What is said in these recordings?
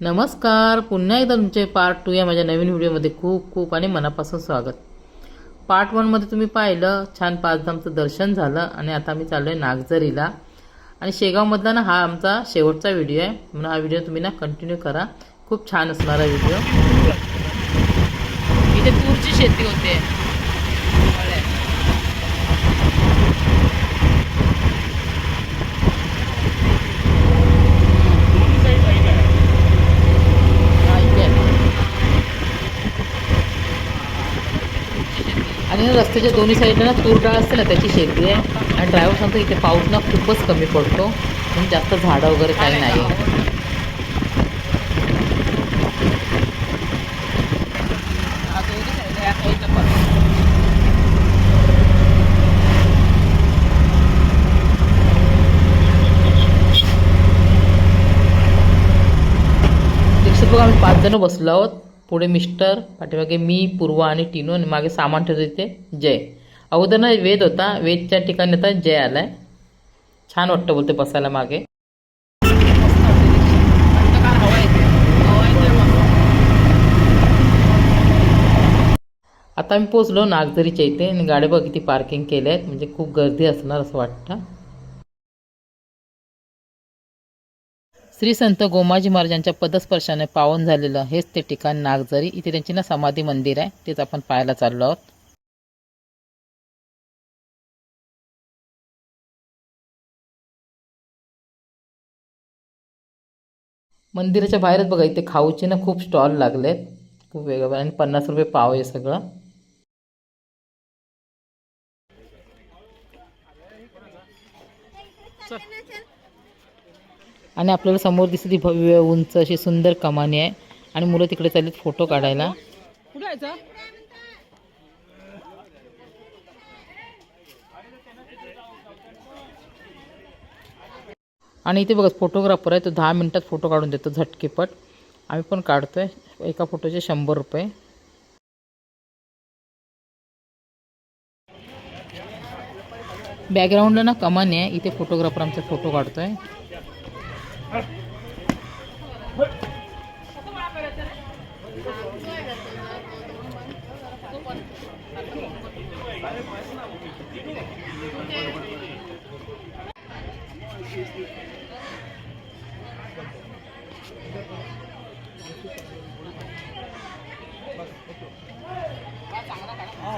नमस्कार. पुन्हा एकदा तुमचे पार्ट टू या माझ्या नवीन व्हिडिओमध्ये खूप खूप आणि मनापासून स्वागत. पार्ट वनमध्ये तुम्ही पाहिलं छान पाचधामचं दर्शन झालं आणि आता आम्ही चाललो आहे नागझरीला. आणि शेगावमधला ना हा आमचा शेवटचा व्हिडिओ आहे. म्हणून हा व्हिडिओ तुम्ही ना कंटिन्यू करा. खूप छान असणारा व्हिडिओ इथे तूरची शेती होते हा, इथे आहे. आणि रस्त्याच्या दोन्ही साईडला ना तूर डाळ असते ना त्याची शेती आहे. आणि ड्रायव्हर सांगतो इथे पाऊस ना खूपच कमी पडतो. म्हणजे जास्त झाडं वगैरे काही नाही बघा आम्ही पाच जण बसलो आहोत. पुढे मिस्टर पाठीमागे मी पूर्वा आणि टिनू आणि मागे सामान ठेवतो इथे जय. अगोदर ना वेद होता वेदच्या ठिकाणी आता जय आलाय. छान वाटतं बोलते बसायला मागे. आता आम्ही पोचलो नागझरीच्या इथे आणि गाड्या बघ किती पार्किंग केल्या आहेत म्हणजे खूप गर्दी असणार असं वाटतं. श्री संत गोमाजी महाराजांच्या पदस्पर्शाने पावन झालेलं हेच ते ठिकाण नागझरी. इथे त्यांची ना समाधी मंदिर आहे. तेच आपण पाहायला चाललो आहोत. मंदिराच्या बाहेरच बघा इथे खाऊचे ना खूप स्टॉल लागलेत. खूप वेगळं आणि पन्नास रुपये पाव आहे सगळं. आणि आपल्याला समोर दिसते ती भव्य उंच अशी सुंदर कमानी आहे. आणि मुलं तिकडे चाललीत फोटो काढायला. आणि इथे बघा फोटोग्राफर आहे तो दहा मिनटात फोटो काढून देतो झटकेपट. आम्ही पण काढतोय. एका फोटोचे शंभर रुपये. बॅकग्राऊंडला ना कमानी आहे. इथे फोटोग्राफर आमचा फोटो काढतोय.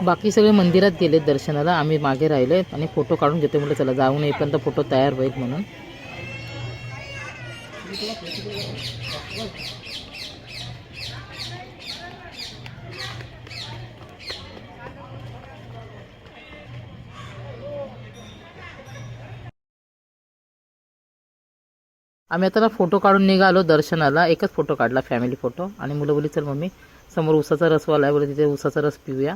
बाकी सगळे मंदिरात गेलेत दर्शनाला. आम्ही मागे राहिले आणि फोटो काढून घेतो म्हटलं चला जाऊन येईपर्यंत फोटो तयार होईल म्हणून. आम्ही आता ना फोटो काढून निघालो दर्शनाला. एकच फोटो काढला फॅमिली फोटो आणि मुलं बोली चल मम्मी समोर उसाचा रसवाला आहे बोलले तिथे उसाचा रस पिऊया.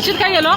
हर्षित काय गेलो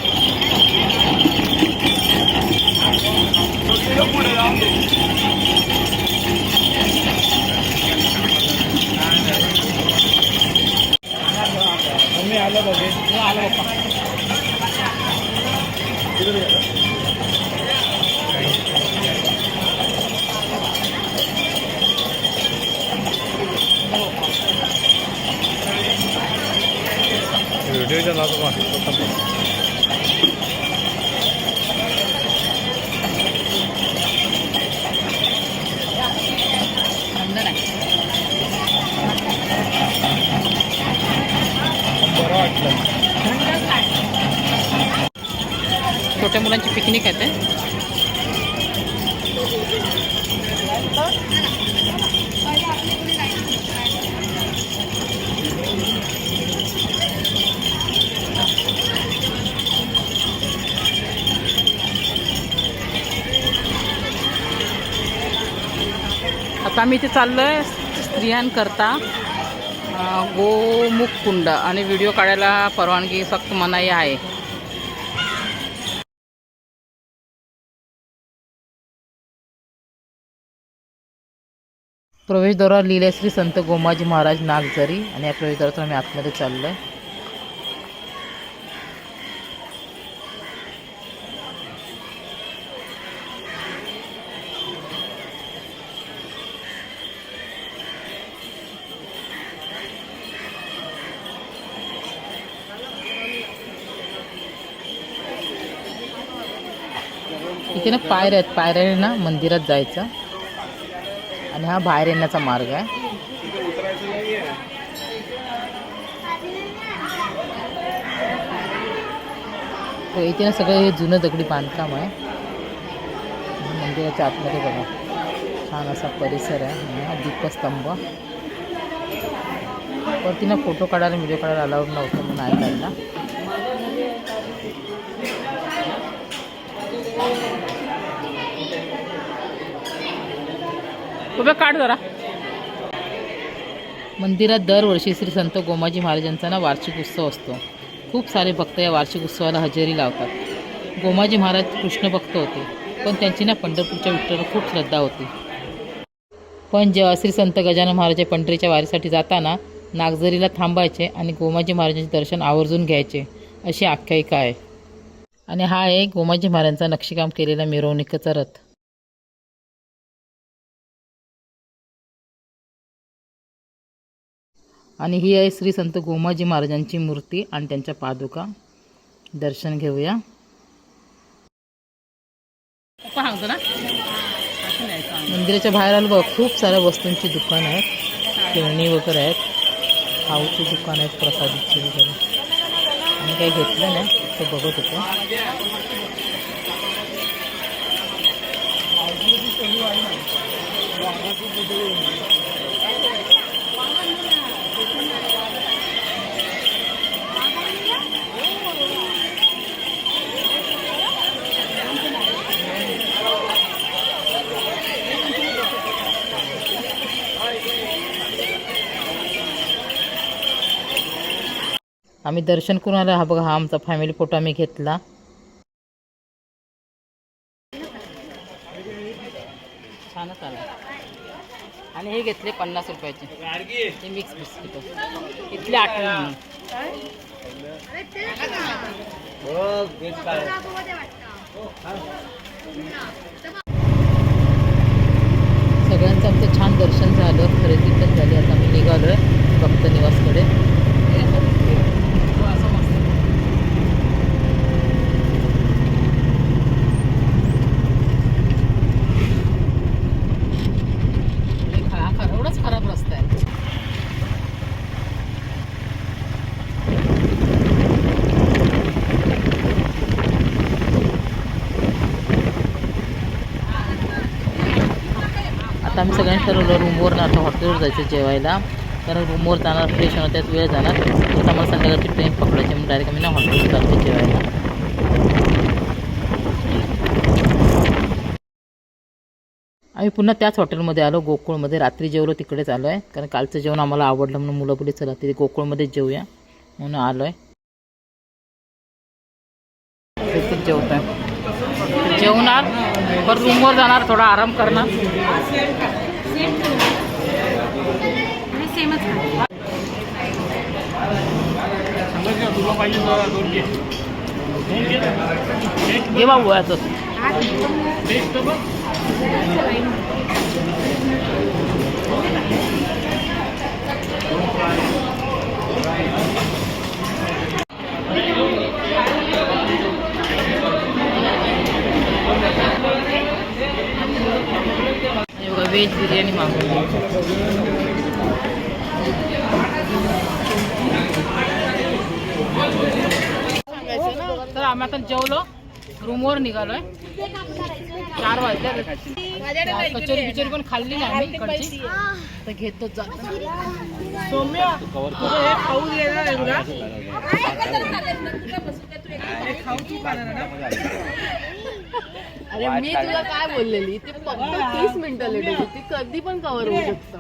आता आम्ही इथे चाललोय स्त्रियांकरता गोमुख कुंड आणि व्हिडिओ काढायला परवानगी सक्त मनाई आहे. प्रवेशद्वारावर लिहिले श्री संत गोमाजी महाराज नागझरी आणि या प्रवेशद्वारातून आम्ही आतमध्ये चाललो आहे पायऱ्या आहेत. पायऱ्याने ना मंदिरात जायचं. आणि हा बाहेर येण्याचा मार्ग आहे. तर इथे ना सगळं हे जुनं दगडी बांधकाम आहे. मंदिराच्या आतमध्ये बघा. छान असा परिसर आहे. हा दीपस्तंभ. वरती ना फोटो काढायला व्हिडिओ काढायला अलाउड नव्हतं म्हणून नाही काढला. उभे काढ जरा. मंदिरात दरवर्षी श्री संत गोमाजी महाराजांचा ना वार्षिक उत्सव असतो. खूप सारे भक्त या वार्षिक उत्सवाला हजेरी लावतात. गोमाजी महाराज कृष्ण भक्त होते पण त्यांची ना पंढरपूरच्या विठ्ठलावर खूप श्रद्धा होती. पण जेव्हा श्री संत गजानन महाराज पंढरीच्या वारीसाठी जाताना नागझरीला थांबायचे आणि गोमाजी महाराजांचे दर्शन आवर्जून घ्यायचे अशी आख्यायिका आहे. आणि हा आहे गोमाजी महाराजांचा नक्षीकाम केलेला मिरवणुकीचा रथ. आणि ही आहे श्री संत गोमाजी महाराजांची मूर्ती आणि त्यांच्या पादुका. दर्शन घेऊया. मंदिराच्या बाहेर आलं बघ खूप साऱ्या वस्तूंची दुकानं आहेत. खेळणी वगैरे आहेत. खाऊची दुकान आहेत प्रसादीची वगैरे. आणि काही घेतलं नाही ते बघत होतो. आम्ही दर्शन करून आलो. हा बघा हा आमचा फॅमिली फोटो आम्ही घेतला. छानच आला. आणि हे घेतले पन्नास रुपयाचे. हे मिक्स बिस्किट इथले आठवण सगळ्यांचं आमचं छान दर्शन झालं. खरेदी पण झाली. आता आम्ही निघालो आहे भक्त निवासकडे असं मस्त लय खरा खरा एवढाच खराब रस्ता आहे आता आम्ही सगळ्यांनी ठरवलं रूमवर आता हॉटेलवर जायचं जेवायला. कारण रूमवर जाणार फ्रेश होणार त्यात वेळ जाणार. आता आम्हाला संध्याकाळची ट्रेन पकडायची म्हणून डायरेक्ट आम्ही ना हॉटेलवर जातो जेवायला. आम्ही पुन्हा त्याच हॉटेलमध्ये आलो. गोकुळमध्ये रात्री जेवलो तिकडेच आलो आहे कारण कालचं जेवण आम्हाला आवडलं म्हणून मुलं बोली चला तिथे गोकुळमध्येच जेवूया म्हणून आलो आहे जेवत आहे जेवणार पण रूमवर जाणार थोडा आराम करणार. तुला पाहिजे तर दोन घे दोन घे ना. एक घे बाबू याचं एक तर बघ. हे बघा व्हेज सांगायचं तर आम्ही आता जेवलो. रूमवर निघालोय. चार वाजले. कचोरी बिचोरी पण खाल्ली नाही आम्ही इकडची. तर घेतो जातो अरे मी तुला काय बोललेली? ते फक्त तीस मिनिटं लेट होती. ती कधी पण कव्हर होऊ शकतं.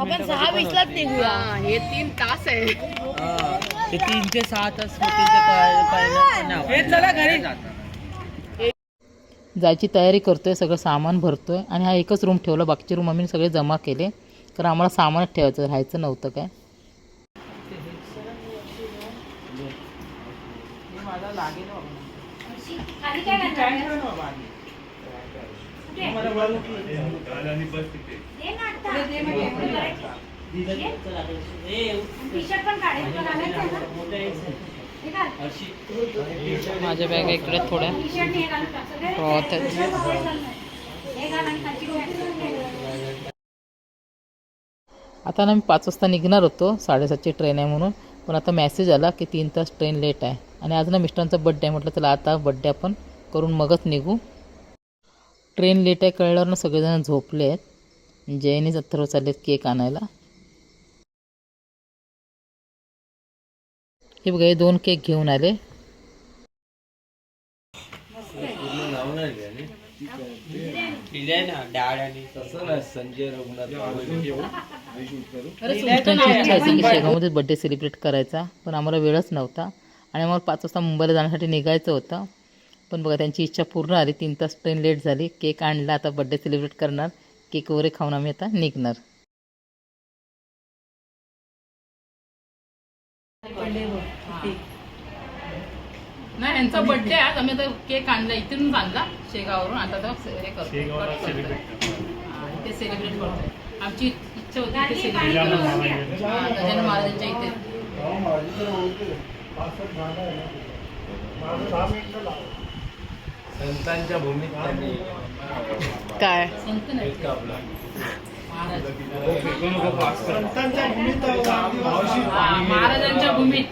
आपण सहा निघूया. हे तीन तास आहे. ते तीन ते सहा तास होतील ते कळायला पाहिजे पण नाही. जायची तयारी करतोय सगळं सामान भरतोय आणि हा एकच रूम ठेवला बाकीचे रूम आम्ही सगळे जमा केले. कारण आम्हाला सामानच ठेवायचं राहायचं नव्हतं काय. माझ्या बॅगा इकडे थोड्या. आहेत. आता ना मी पाच वाजता निघणार होतो. साडेसातची ट्रेन आहे म्हणून. पण आता मेसेज आला की तीन तास ट्रेन लेट आहे. आणि आज ना मिस्टरांचा बड्डे आहे. म्हटलं चला आता बड्डे आपण करून मगच निघू. ट्रेन लेट आहे कळल्यावर ना सगळेजण झोपले आहेत. जयनीच अथर्व चाललेत केक आणायला. हे बघा हे दोन केक घेऊन आले. दिलंय की बड्डे सेलिब्रेट करायचा पण आम्हाला वेळच नव्हता. आणि आम्हाला पाच वाजता मुंबईला जाण्यासाठी निघायचं होतं. पण बघा त्यांची इच्छा पूर्ण आली. तीन तास ट्रेन लेट झाली. केक आणला आता बड्डे सेलिब्रेट करणार. केक वगैरे खाऊन आम्ही आता निघणार. नाही यांचा बर्थडे आज. आम्ही आता केक आणला इथून आणला शेगावरून आता तो हे करतो हा, ते सेलिब्रेट करतोय. आमची इच्छा होती ते गजानन सेलिब्रेट महाराज. गजानन महाराजांच्या इथे. संतांच्या भूमीत त्यांनी काय? हा, महाराजांच्या भूमीत.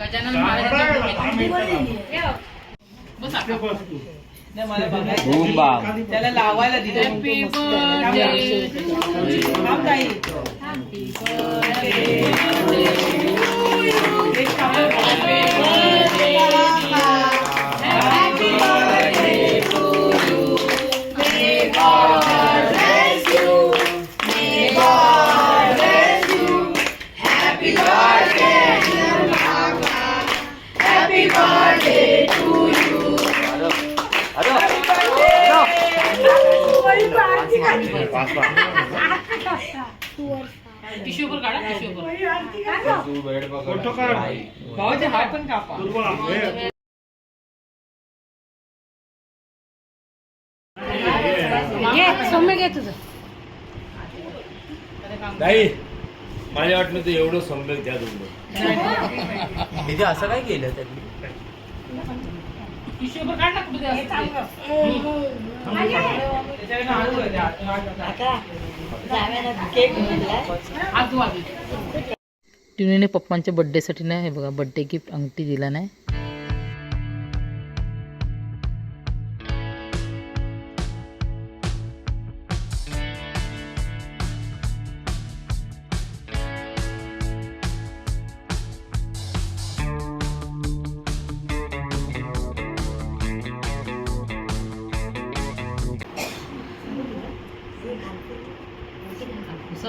गजानन महाराजांच्या भूमीत. त्याला लावायला दिलं. Happy birthday. टिश्यू पेपर काढा टिश्यू पेपर? तू बेड पकड। फोटो काढ. आई. भावाचे हात पण कापा नाही माझ्या वाटलं तर एवढं संपेल त्या तुम्ही तिथे असं काय केलं त्यांनी? टिश्यू पेपर काढ ना कुठे ते असतं ते. हात धुवा आधी. टिनीने पप्पांच्या बड्डेसाठी नाही हे बघा बड्डे गिफ्ट अंगठी दिला नाही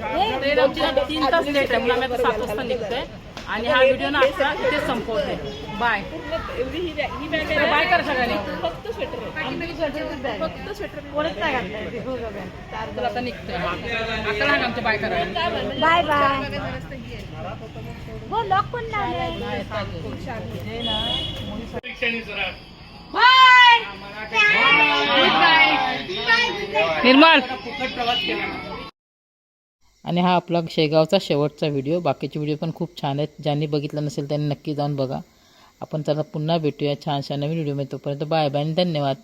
तीन तास लेट आहे. म्हणून आम्ही आता सात वाजता निघतोय. आणि हा व्हिडिओ ना आता संपवते बाय बाय कर सगळ्यांनी. तर आता निघतोय आता नाही आमचं बाय करायला बाय बाय हो लॉक पण निर्मल. आणि हा आपला शेगावचा शेवटचा व्हिडिओ बाकीचे व्हिडिओ पण खूप छान आहेत. ज्यांनी बघितलं नसेल त्यांनी नक्की जाऊन बघा. आपण त्याला पुन्हा भेटूया छानशा नवीन व्हिडिओ तोपर्यंत बाय बाय आणि धन्यवाद.